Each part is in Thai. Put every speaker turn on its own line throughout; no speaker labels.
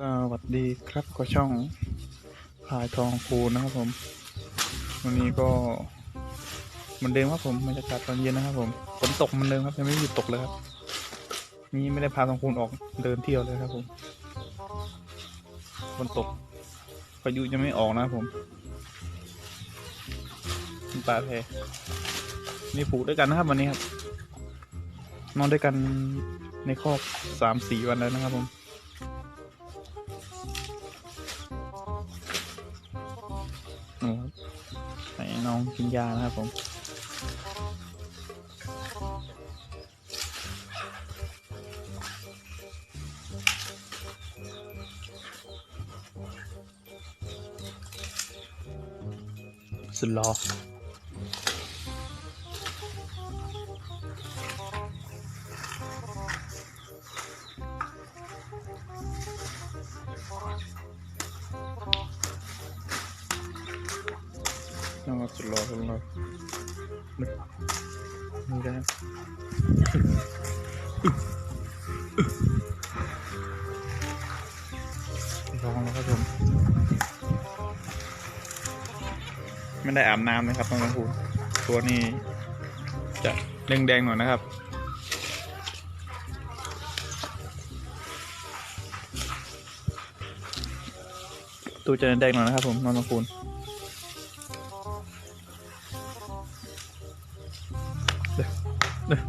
สวัสดีครับก็ช่องพายทองคูนะครับผม วันนี้ก็เหมือนเดิมครับผมบรรยากาศตอนเย็นนะครับผมฝนตกเหมือนเดิมครับยังไม่หยุดตกเลยครับ นี่ไม่ได้พาทองคูณออกเดินเที่ยวเลยครับผมฝนตกพายุยังไม่ออกนะครับผมปลาแพนี่ผูกด้วยกันนะครับวันนี้ครับนอนด้วยกันในคอกสามสี่วันแล้วนะครับผม น้องกินยานะครับผมสุดหลอ น้องสุดหลอสุดหลอนี่นี่นะลองแล้วครับผมไม่ได้อาบน้ำนะครับต้องพูดตัวนี้จะแดงๆหน่อยนะครับตัวจะแดงๆหน่อยนะครับผมน้อนมาคูณ ด้อเด้อ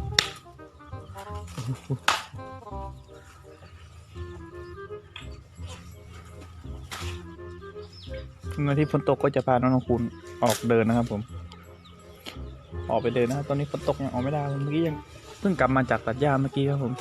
เมื่อที่ฝนตกก็จะพาน้องคุณออกเดินนะครับผม ออกไปเดินนะตอนนี้ฝนตกยังออกไม่ได้เมื่อกี้ยังเพิ่งกลับมาจากตัดหญ้าเมื่อกี้ครับผม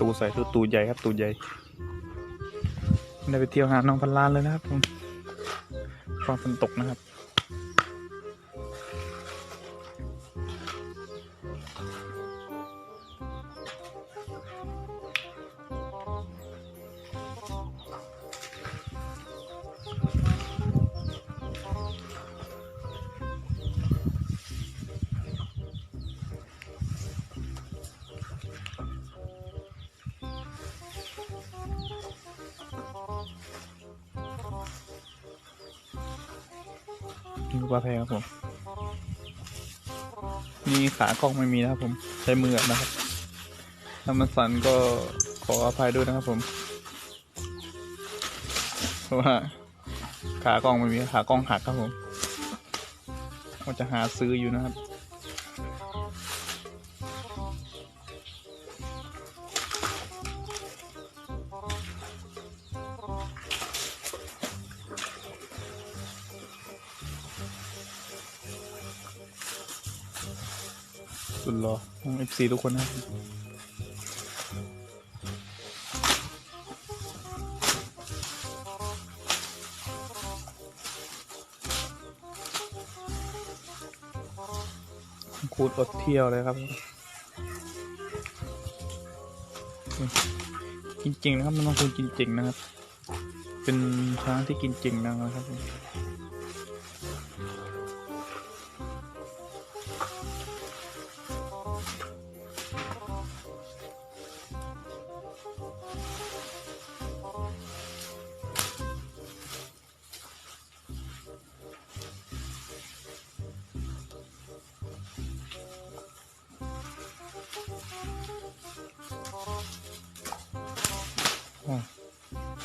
ตูใส่ตูตูใหญ่ครับตูใหญ่ได้ไปเที่ยวหาน้องพันล้านเลยนะครับผมความฝนตกนะครับ ปลาแพครับผม นี่ขากล้องไม่มีนะครับผม ใช้มือนะครับถ้ามันสั่นก็ขออภัยด้วยนะครับผม เพราะว่า ขากล้องไม่มีขากล้องหักครับผมก็จะหาซื้ออยู่นะครับ สุดรอของ FC ทุกคนนะคูดอดเที่ยวเลยครับ กินจริงนะครับมันต้องคุณกินจริงนะครับ เป็นช้างที่กินจริงนะครับ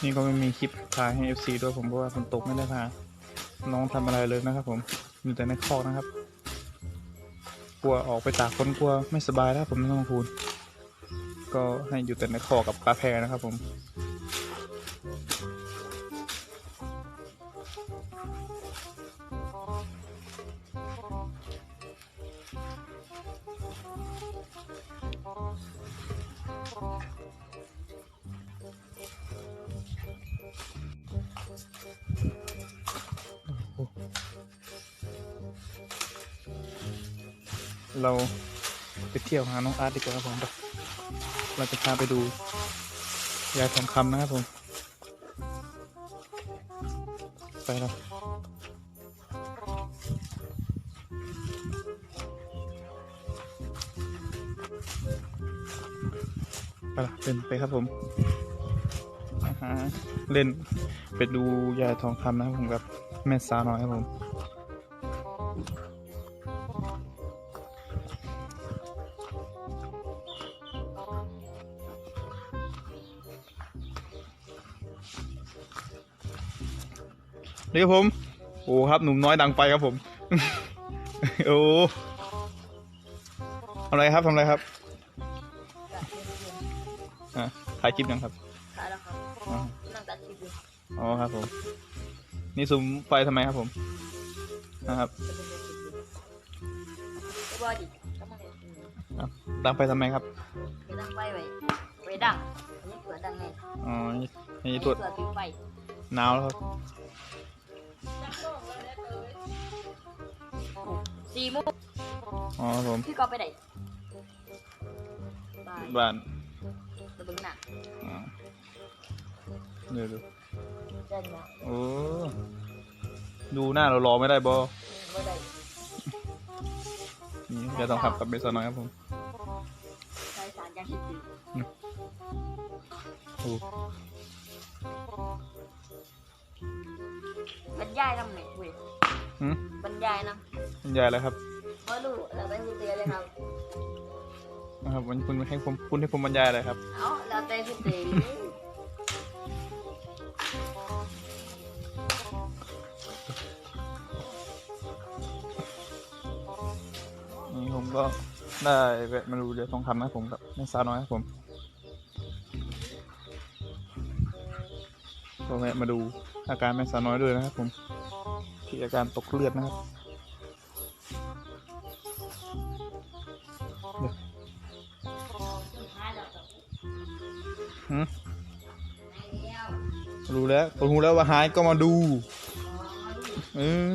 นี่ก็ไม่มีคลิปถ่ายให้ FC ด้วยผมเพราะว่าฝนตกไม่ได้พา น้องทำอะไรเลยนะครับผมอยู่แต่ในคอกนะครับ กลัวออกไปตากฝนกลัวไม่สบายนะครับผมน้องคูณก็ให้อยู่แต่ในคอกกับปลาแพนะครับผม เราไปเที่ยวหาน้องอาร์ตดีกว่าครับผมเราจะพาไปดูยายทองคำนะครับผม ไปแล้วไปละเล่นไปครับผมอ่าฮะเล่นไปดูยายทองคำนะครับผมกับแม่สาวน้อยครับผม นี่ครับผม โอ้ครับหนุ่มน้อยดังไปครับผม โอ้ทำอะไรครับทำอะไรครับอะถ่ายคลิปยังครับ
ขายแล้วครับ
อ๋อ
นั่งตัดคลิปอยู่
อ๋อครับผม นี่ซุ้มไฟทำไมครับผม นะครับ
จะบอกดิก็มาเห็น
อะดังไฟทำไมครับ
ไปตั้งไฟไว้ไว้ดังอันนี้เปิดดังไง
อ๋อนี่
อัน
นี่
นี้
ตัว
เปิดปิดไฟ
หนาวแล้วครับ
สี่โมง
อ๋อครับผม
พี่ก็ไปไหนบ้าน
บ้าน
ตะบึงหนัก
อ๋อเดี๋ยวดู
เดินมา
โอ้ดูหน้าเรารอไม่ได้บอ
เมื่อใด
นี่เดี๋ยวต้องขับกับเบสน้อยครับผม
ใช้สารยาคิดดี
โอ้า
ยนำไหนเว้ย
หืม
บรรยายน
คุณยายแล้วครับำ
มาดูเราแต่คุณเตือนเลยครับ
นะครับวันคุณให้ผมคุณให้ผมบรรยายอะไรครับ
เอาเราแต่คุณเตือนเลย
นี่ผมก็ได้แวะมาดูเรือทองคำนะครับผมกับแม่สาวน้อยครับผมก็แวะมาดูอาการแม่สาวน้อยด้วยนะครับผม ที่อาการตกเลือดนะครับหืมรู้แล้วผมรู้แล้วว่าหายก็มาดูเออ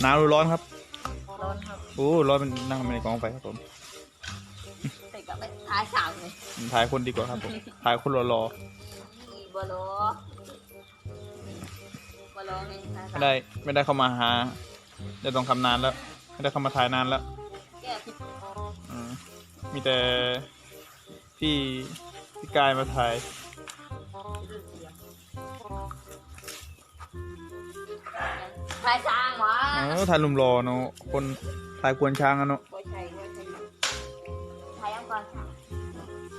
หนาวหรือร้อนครับ
ร้อนครับ
โอ้ร้อนเป็นนั่งในกองไฟครับผม
แต่กับไปท้ายสาวเลย
ถ่ายคนดีกว่าครับผมถ่ายคนรอรอ
บอลบอลไงท้าย
ๆ
สา
ไม่
ว
ได้ไม่ได้เข้ามาหาได้ต้องคำนานแล้วไม่ได้เข้ามาถ่ายนานแล้ว
แก้ผิด
อืมมีแต่พี่พี่กายมาถ่าย
ทายสร้างวะ
เออถ่ายลุมรอเนาะคน ถ่ายกวนช้างอะเนาะ
บ่ใช่บ่ใช่ทายยังก่อนค่ะ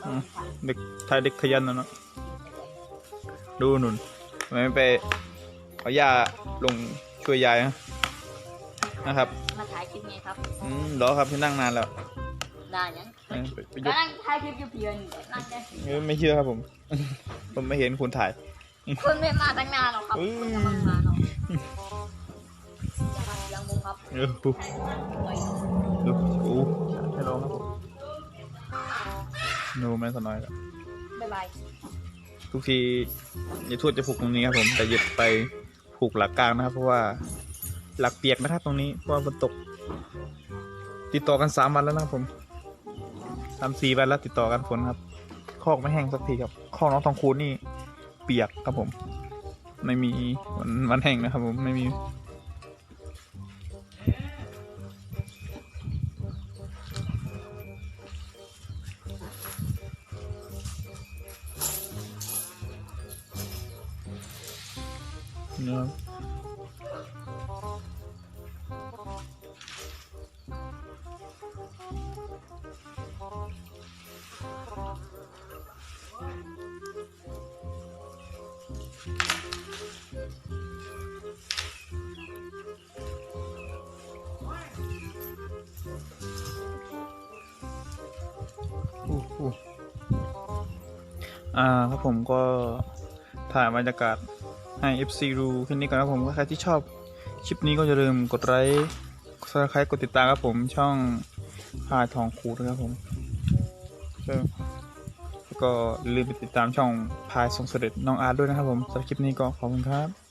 อืมเด็กถ่ายเด็กขยันนะเนาะดูหนุนทำไมไม่ไปเอาย่าลงช่วยยายนะนะครับ
มาถ่ายคลิปไงครับ
อืมรอครับที่นั่งนานแล้ว
ได้ยัง
เออไปไปย
ก็
ก
นั่งถ่ายคลิปอยู่เพียงนั่งแค่
เออไม่เชื่อครับผม ผมไม่เห็นคุณถ่าย
คุณไม่มาตั้งนานหรอกครับคุณจะมามาเนาะยังมุง ครับ
เออดูดูโอ้ให้ลองครับผมดูแม่สน้อยแล้ว
บ๊ายบาย
ทุกทีอย่าทวดจะผูกตรงนี้ครับผมแต่หยุดไปผูกหลักกลางนะครับ เพราะว่าหลักเปียกนะครับตรงนี้เพราะว่าฝนตก ติดต่อกันสามวันแล้วนะครับผมสามสี่วันแล้วติดต่อกันฝนครับ คอกไม่แห้งสักทีครับคอกน้องทองคูณนี่เปียกครับผม ไม่มีวันวันแห้งนะครับผมไม่มี นะครับอู้หูอ่าครับผมก็ถ่ายบรรยากาศ ให้ FC ดูแค่นี้ก่อนนะผมใครที่ชอบคลิปนี้ก็อย่าลืมกดไลค์กดซับสไครต์กดติดตามครับผมช่องพายทองคูดนะครับผมแล้วก็ก็อย่าลืมไปติดตามช่องพายทรงเสด็จน้องอาร์ตด้วยนะครับผมสำหรับคลิปนี้ก็ขอบคุณครับ